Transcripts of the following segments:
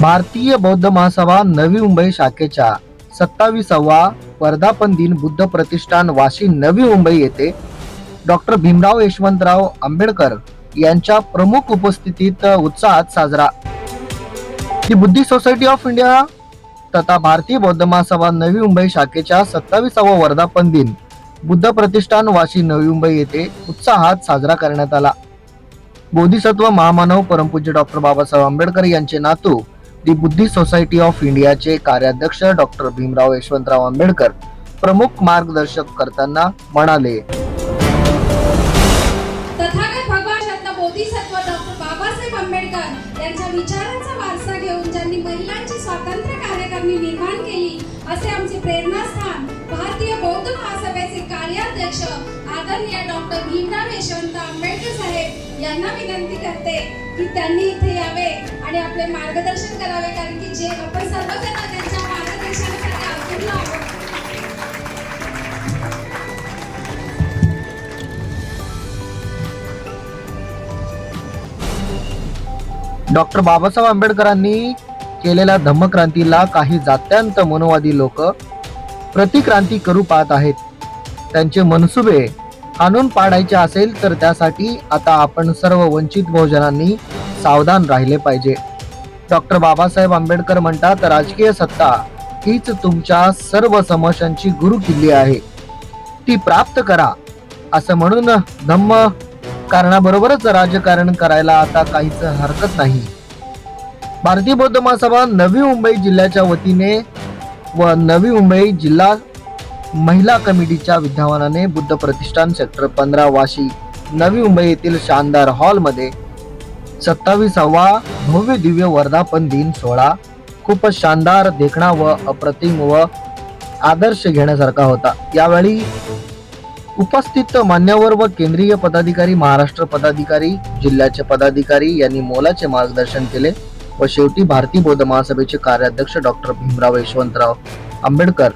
भारतीय बौद्ध महासभा नवी मुंबई शाखेच्या सत्तावीसावा वर्धापन दिन बुद्ध प्रतिष्ठान वाशी नवी मुंबई येथे डॉक्टर भीमराव यशवंतराव आंबेडकर यांच्या प्रमुख उपस्थितीत उत्साहात साजरा. दी बुद्धी सोसायटी ऑफ इंडिया तथा भारतीय बौद्ध महासभा नवी मुंबई शाखेच्या सत्तावीसावा वर्धापन दिन बुद्ध प्रतिष्ठान वाशी नवी मुंबई येथे उत्साहात साजरा करण्यात आला. बोधिसत्व महामानव परमपूज्य डॉक्टर बाबासाहेब आंबेडकर यांचे नातू दी बुद्धी सोसायटी ऑफ इंडियाचे कार्याध्यक्ष डॉक्टर भीमराव यशवंतराव आंबेडकर प्रमुख मार्गदर्शक करताना म्हणाले तथागत भगवान रत्न बोधिसत्व डॉक्टर बाबासाहेब आंबेडकर यांच्या विचारांचा वारसा घेऊन ज्यांनी महिलांची स्वातंत्र्य कार्यकारिणी निर्माण केली असे आमचे प्रेरणास्थान भारतीय बौद्ध महासभेचे कार्याध्यक्ष आदरणीय डॉक्टर भीमराव यशवंत आंबेडकर साहेब यांना विनंती करते की त्यांनी इथे यावे आणि आपले मार्गदर्शन करावे कारण की जे आपण सर्वजण त्यांच्या मार्गदर्शनासाठी आतुरलो आहोत. डॉक्टर बाबासाहेब आंबेडकरांनी केलेल्या धम्मक्रांतीला काही जात्यांत मनोवादी लोक प्रतिक्रांती करू पाहत आहेत. त्यांचे मनसुबे हाणून पाडायचे असेल तर त्यासाठी आता आपण सर्व वंचित बहुजनांनी सावधान राहिले पाहिजे. डॉक्टर बाबासाहेब आंबेडकर म्हणतात राजकीय सत्ता हीच तुमच्या सर्व समस्यांची गुरु किल्ली आहे. ती प्राप्त करा. असं म्हणून धम्म कारणाबरोबरच राजकारण करायला आता काहीच हरकत नाही. भारतीय बौद्ध महासभा नवी मुंबई जिल्ह्याच्या वतीने व नवी मुंबई जिल्हा महिला कमिटीच्या विद्यमानाने बुद्ध प्रतिष्ठान सेक्टर पंधरा वाशी नवी मुंबई येथील शानदार हॉलमध्ये सत्तावीसावा भव्य दिव्य वर्धापन दिन सोहळा खूपच शानदार देखणा व अप्रतिम व आदर्श घेण्यासारखा होता. यावेळी उपस्थित मान्यवर व केंद्रीय पदाधिकारी महाराष्ट्र पदाधिकारी जिल्ह्याचे पदाधिकारी यांनी मोलाचे मार्गदर्शन केले. व शेवटी भारतीय बौद्ध महासभेचे कार्याध्यक्ष डॉक्टर भीमराव यशवंतराव आंबेडकर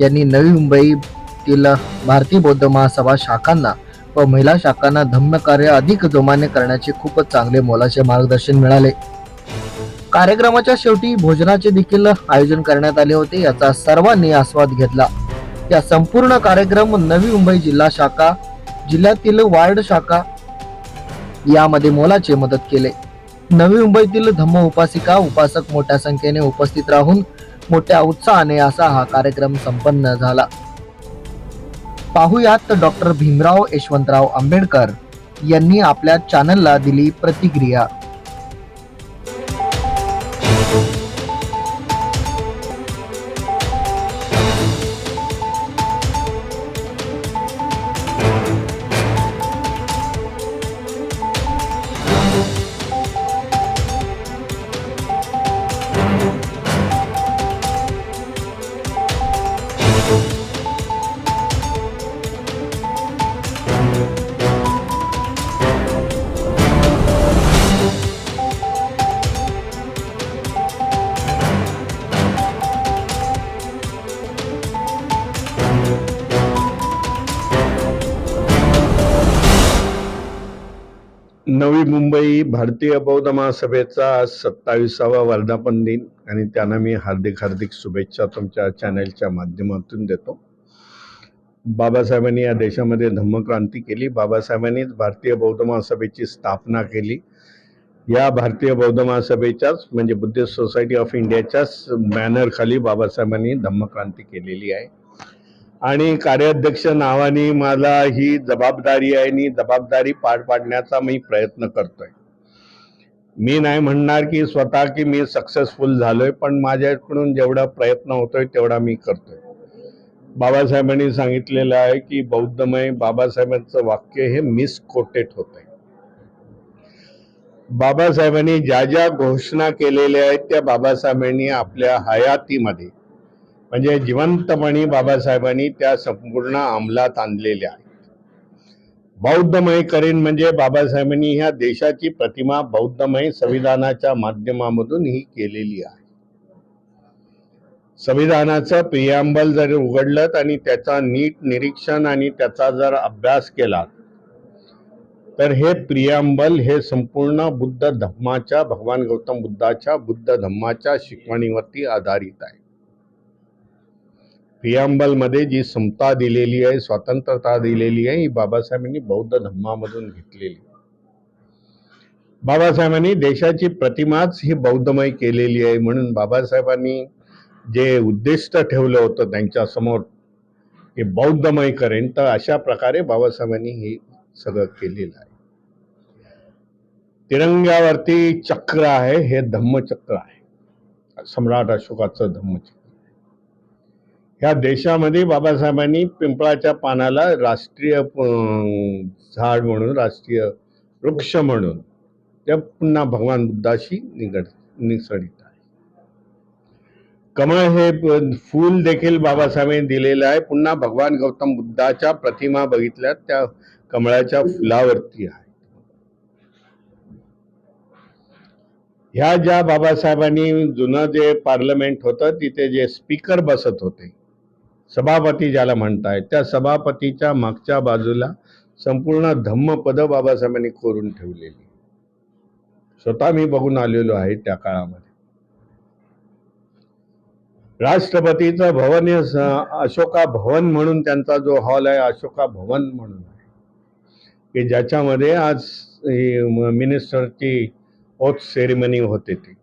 यांनी नवी मुंबईतील भारतीय बौद्ध महासभा शाखांना व महिला शाखांना धम्म कार्य अधिक जोमाने करण्याचे खूपच चांगले मोलाचे मार्गदर्शन मिळाले. कार्यक्रमाच्या शेवटी भोजनाचे देखील आयोजन करण्यात आले होते याचा सर्वांनी आस्वाद घेतला. या संपूर्ण कार्यक्रम नवी मुंबई जिल्हा शाखा जिल्ह्यातील वार्ड शाखा यामध्ये मोलाचे मदत केले. नवी मुंबईतील धम्म उपासिका उपासक मोठ्या संख्येने उपस्थित राहून मोठ्या उत्साहाने असा हा कार्यक्रम संपन्न झाला. पाहुयात डॉक्टर भीमराव यशवंतराव आंबेडकर यांनी आपल्या चॅनलला दिली प्रतिक्रिया. नवी मुंबई भारतीय बौद्ध महासभेचा आज सत्तावीसावा वर्धापन दिन आणि त्यांना मी हार्दिक हार्दिक शुभेच्छा तुमच्या चॅनलच्या माध्यमातून देतो. बाबासाहेबांनी या देशामध्ये धम्मक्रांती केली. बाबासाहेबांनीच भारतीय बौद्ध महासभेची स्थापना केली. या भारतीय बौद्ध महासभेच्याच म्हणजे बुद्धिस्ट सोसायटी ऑफ इंडियाच्याच बॅनरखाली बाबासाहेबांनी धम्मक्रांती केलेली आहे. आणि कार्याध्यक्ष नावाने मला ही जबाबदारी आहे आणि जबाबदारी पार पाडण्याचा मी प्रयत्न करतोय. मी नाही म्हणणार की स्वतः की मी सक्सेसफुल झालोय पण माझ्याकडून जेवढा प्रयत्न होतोय तेवढा मी करतोय. बाबासाहेबांनी सांगितलेलं आहे की बौद्धमय बाबासाहेबांचं वाक्य हे मिसकोटेड होत आहे बाबासाहेबांनी ज्या ज्या घोषणा केलेल्या आहेत त्या बाबासाहेबांनी आपल्या हयातीमध्ये म्हणजे जिवंतपणी बाबासाहेबांनी त्या संपूर्ण अंमलात आणलेल्या आहेत. बौद्धमय करेन म्हणजे बाबासाहेबांनी ह्या देशाची प्रतिमा बौद्धमय संविधानाच्या माध्यमामधून ही केलेली आहे. संविधानाचं प्रियांबल जर उघडलं आणि त्याचा नीट निरीक्षण आणि त्याचा जर अभ्यास केला तर हे प्रियांबल हे संपूर्ण बुद्ध धम्माच्या भगवान गौतम बुद्धाच्या बुद्ध धम्माच्या शिकवणीवरती आधारित आहे. प्रियांबलमध्ये जी समता दिलेली आहे स्वतंत्रता दिलेली आहे ही बाबासाहेबांनी बौद्ध धम्मामधून घेतलेली आहे. बाबासाहेबांनी देशाची प्रतिमाच ही बौद्धमय केलेली आहे म्हणून बाबासाहेबांनी जे उद्दिष्ट ठेवलं होतं त्यांच्यासमोर हे बौद्धमय करेन तर अशा प्रकारे बाबासाहेबांनी हे सगळं केलेलं आहे. तिरंग्यावरती चक्र आहे हे धम्मचक्र आहे. सम्राट अशोकाचं धम्मचक्र. ह्या देशामध्ये बाबासाहेबांनी पिंपळाच्या पानाला राष्ट्रीय झाड म्हणून राष्ट्रीय वृक्ष म्हणून त्या पुन्हा भगवान बुद्धाशी निगड निसडित आहे. कमळ हे फूल देखील बाबासाहेबांनी दिलेलं आहे. पुन्हा भगवान गौतम बुद्धाच्या प्रतिमा बघितल्या त्या कमळाच्या फुलावरती आहे. ह्या ज्या बाबासाहेबांनी जुनं जे पार्लमेंट होतं तिथे जे स्पीकर बसत होते सभापती ज्याला म्हणतायत त्या सभापतीच्या मागच्या बाजूला संपूर्ण धम्मपद बाबासाहेबांनी कोरून ठेवलेली. स्वतः मी बघून आलेलो आहे त्या काळामध्ये. राष्ट्रपतीचं भवन हे अशोका भवन म्हणून त्यांचा जो हॉल आहे अशोका भवन म्हणून आहे. की ज्याच्यामध्ये आज मिनिस्टरची ओथ सेरेमनी होते ती.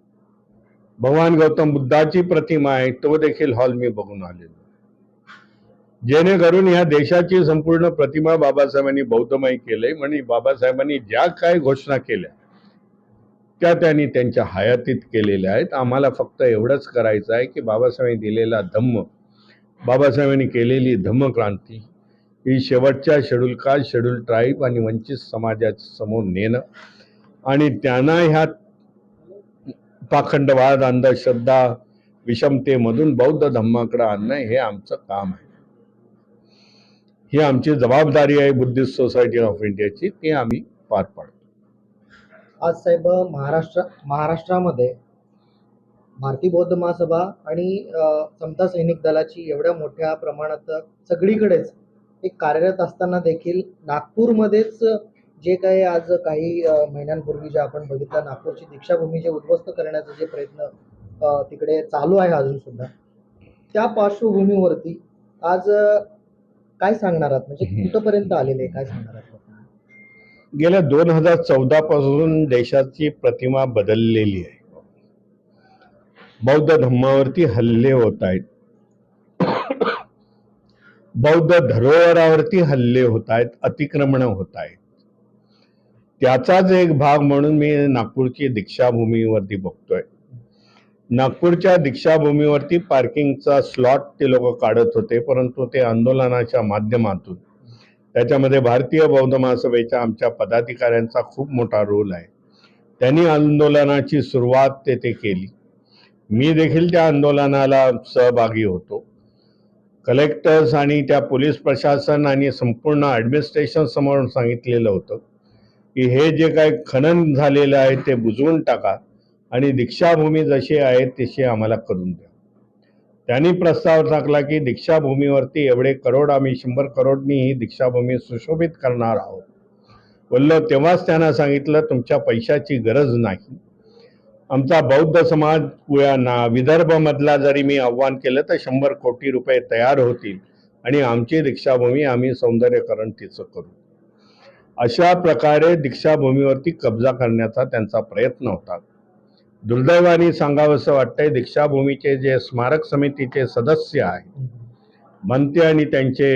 भगवान गौतम बुद्धाची प्रतिमा आहे तो देखील हॉल मी बघून आलेलो जेणेकरून या देशाची संपूर्ण प्रतिमा बाबासाहेबांनी बौद्धमय केले म्हणजे बाबासाहेबांनी ज्या काय घोषणा केल्या त्या त्यांनी त्यांच्या हयातीत केलेल्या आहेत. आम्हाला फक्त एवढंच करायचं आहे की बाबासाहेबांनी दिलेला धम्म बाबासाहेबांनी केलेली धम्मक्रांती ही शेवटच्या शेड्यूल कास्ट शेड्यूल ट्राईब आणि वंचित समाजाच्या समोर नेणं आणि त्यांना ह्या पाखंडवाद अंधश्रद्धा विषमतेमधून बौद्ध धम्माकडे आणणं हे आमचं काम आहे. ही आमची जबाबदारी आहे बुद्धिस्ट सोसायटी ऑफ इंडियाची ती आम्ही पार पाडतो. आज साहेब महाराष्ट्र महाराष्ट्रामध्ये भारतीय बौद्ध महासभा आणि समता सैनिक दलाची एवढ्या मोठ्या प्रमाणात सगळीकडेच एक कार्यरत असताना देखील नागपूरमध्येच जे काही आज काही महिन्यांपूर्वी जे आपण बघितलं नागपूरची दीक्षाभूमी जे उद्ध्वस्त करण्याचा जे प्रयत्न तिकडे चालू आहे अजून सुद्धा त्या पार्श्वभूमीवरती आज काय सांगणार आहात? म्हणजे. कुठंपर्यंत आलेले काय सांगणार आहात गेल्या दोन हजार चौदा पासून देशाची प्रतिमा बदललेली आहे. बौद्ध धर्मावरती हल्ले होत आहेत. बौद्ध धरोहरावरती हल्ले होत आहेत अतिक्रमण होत आहेत. त्याचाच एक भाग म्हणून मी नागपूरची दीक्षाभूमीवरती बघतोय. नागपूरच्या दीक्षाभूमीवरती पार्किंगचा स्लॉट ते लोक काढत होते परंतु ते आंदोलनाच्या माध्यमातून. त्याच्यामध्ये भारतीय बौद्ध महासभेच्या आमच्या पदाधिकाऱ्यांचा खूप मोठा रोल आहे. त्यांनी आंदोलनाची सुरुवात तेथे केली. मी देखील त्या आंदोलनाला सहभागी होतो. कलेक्टर्स आणि त्या पोलीस प्रशासन आणि संपूर्ण ॲडमिनिस्ट्रेशन समोर सांगितलेलं होतं की हे जे काही खनन झालेलं आहे ते बुजवून टाका. आणि दीक्षाभूमी जशी आहे तशी आम्हाला करून द्या. त्यांनी प्रस्ताव टाकला की दीक्षाभूमीवरती एवढे करोड आम्ही शंभर करोडनी ही दीक्षाभूमी सुशोभित करणार आहोत. बोललो तेव्हाच त्यांना सांगितलं तुमच्या पैशाची गरज नाही. आमचा बौद्ध समाज ना विदर्भमधला जरी मी आव्हान केलं तर शंभर कोटी रुपये तयार होतील. आणि आमची दीक्षाभूमी आम्ही सौंदर्यकरण तिचं करू. अशा प्रकारे दीक्षाभूमीवरती कब्जा करण्याचा त्यांचा प्रयत्न होता. दुर्दैवाने सांगावंसं वाटतंय दीक्षाभूमीचे जे स्मारक समितीचे सदस्य आहेत मनते आणि त्यांचे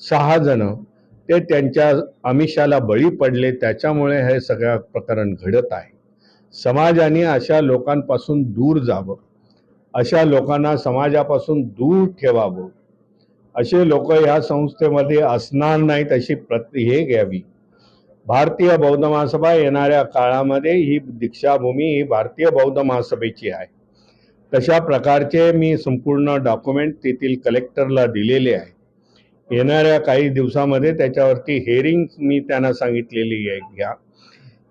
सहा जण ते त्यांच्या आमिषाला बळी पडले त्याच्यामुळे हे सगळं प्रकरण घडत आहे. समाजाने अशा लोकांपासून दूर जावं अशा लोकांना समाजापासून दूर ठेवावं असे लोक ह्या संस्थेमध्ये असणार नाहीत अशी प्रत हे घ्यावी. भारतीय बौद्ध महासभा येणाऱ्या काळामध्ये ही दीक्षाभूमी ही भारतीय बौद्ध महासभेची आहे. तशा प्रकारचे मी संपूर्ण डॉक्युमेंट तेथील कलेक्टरला दिलेले आहे. येणाऱ्या काही दिवसामध्ये त्याच्यावरती हेरिंग मी त्यांना सांगितलेली आहे. घ्या.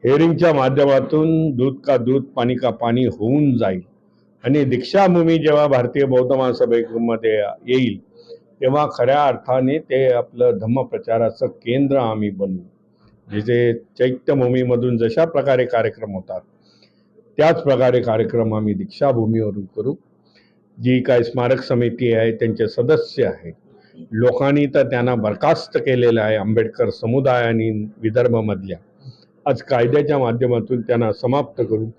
हेअरिंगच्या माध्यमातून दूध का दूध पाणी का पाणी होऊन जाईल. आणि दीक्षाभूमी जेव्हा भारतीय बौद्ध महासभेमध्ये येईल तेव्हा खऱ्या अर्थाने ते आपलं धम्मप्रचाराचं केंद्र आम्ही बनवू. जिथे चैत्यभूमीमधून जशा प्रकारे कार्यक्रम होतात त्याच प्रकारे कार्यक्रम आम्ही दीक्षाभूमीवरून करू. जी काय स्मारक समिती आहे त्यांचे सदस्य आहेत लोकांनी तर त्यांना बरखास्त केलेलं आहे आंबेडकर समुदाय आणि विदर्भमधल्या. आज कायद्याच्या माध्यमातून त्यांना समाप्त करून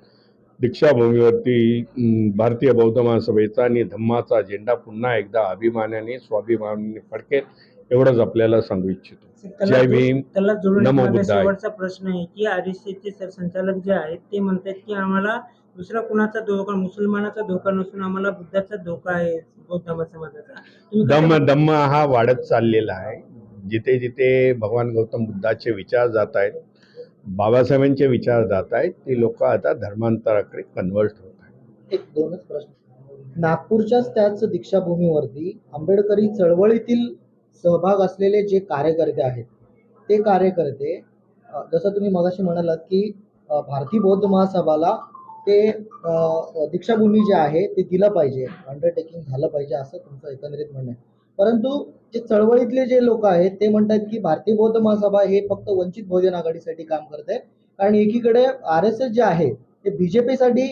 दीक्षाभूमीवरती भारतीय बौद्ध महासभेचा आणि धम्माचा झेंडा पुन्हा एकदा अभिमानाने स्वाभिमानाने फडकेल एवढंच आपल्याला सांगू इच्छितो. जय भीम त्याला जोडून नमो बुद्धाय. शेवटचा प्रश्न आहे की आर एस चे सरसंचालक जे आहेत ते म्हणतात की आम्हाला दुसरा कुणाचा धोका मुसलमानाचा धोका नसून आम्हाला बुद्धाचा धोका आहे बौद्ध समाजाचा. तुम्ही हा वाढत चाललेला आहे. जिथे जिथे भगवान गौतम बुद्धाचे विचार जात आहेत बाबासाहेबांचे विचार जात आहेत ती लोक आता धर्मांतराकडे कन्वर्ट होत आहेत. एक दोनच प्रश्न. नागपूरच्याच त्याच दीक्षाभूमीवरती आंबेडकरी चळवळीतील सहभाग असलेले जे कार्यकर्ते आहेत ते कार्यकर्ते जसं तुम्ही मगाशी म्हणालात की भारतीय बौद्ध महासभाला ते दीक्षाभूमी जे आहे ते दिलं पाहिजे अंडरटेकिंग झालं पाहिजे असं तुमचं एकंदरीत म्हणणं आहे. परंतु जे चळवळीतले जे लोक आहेत ते म्हणतात की भारतीय बौद्ध महासभा हे फक्त वंचित बहुजन आघाडीसाठी काम करत आहे. कारण एकीकडे आर एस एस जे आहे ते बीजेपीसाठी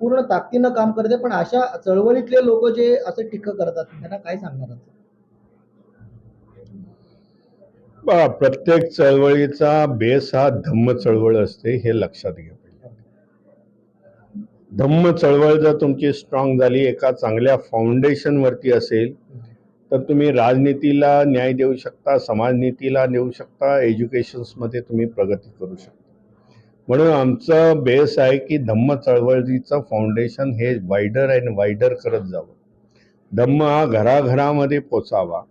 पूर्ण ताकदीनं काम करते पण अशा चळवळीतले लोक जे असं टीका करतात त्यांना काय सांगणार आहात? बघा, प्रत्येक चळवळीचा बेस हा धम्म चळवळ असते हे लक्षात घ्या. धम्म चळवळ जर तुमची स्ट्रॉंग झाली एका चांगल्या फाउंडेशन वरती असेल तर तुम्ही राजनीतीला न्याय देऊ शकता समाजनीतीला देऊ शकता एज्युकेशन्समध्ये तुम्ही प्रगती करू शकता. म्हणून आमचं बेस आहे की धम्म चळवळीचं फाउंडेशन हे वाईडर अँड वाईडर करत जावं. धम्म हा घराघरामध्ये पोचावा.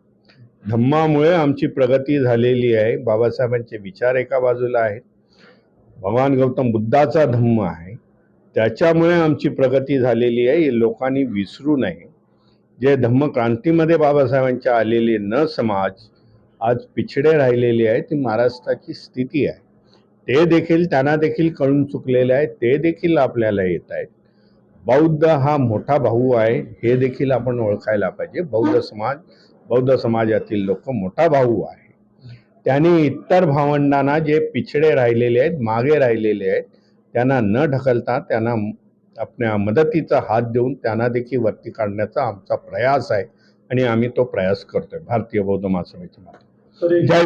धम्मामुळे आमची प्रगती झालेली आहे. बाबासाहेबांचे विचार एका बाजूला आहेत. भगवान गौतम बुद्धाचा धम्म आहे. त्याच्यामुळे आमची प्रगती झालेली आहे. हे लोकांनी विसरू नये. जे धम्म क्रांतीमध्ये बाबासाहेबांच्या आलेले न समाज आज पिछडे राहिलेले आहे ती महाराष्ट्राची स्थिती आहे. ते देखील त्यांना देखील कळून चुकलेले आहे. ते देखील आपल्याला येत आहेत. बौद्ध हा मोठा भाऊ आहे. हे देखील आपण ओळखायला पाहिजे. बौद्ध समाज बौद्ध समाजातील लोक मोठा भाऊ आहे. त्यांनी इतर भावंडांना जे पिछडे राहिलेले आहेत मागे राहिलेले आहेत त्यांना न ढकलता त्यांना आपल्या मदतीचा हात देऊन त्यांना देखील वरती काढण्याचा आमचा प्रयास आहे. आणि आम्ही तो प्रयास करतोय. भारतीय बौद्ध महासभेच्या माध्यमातून. जय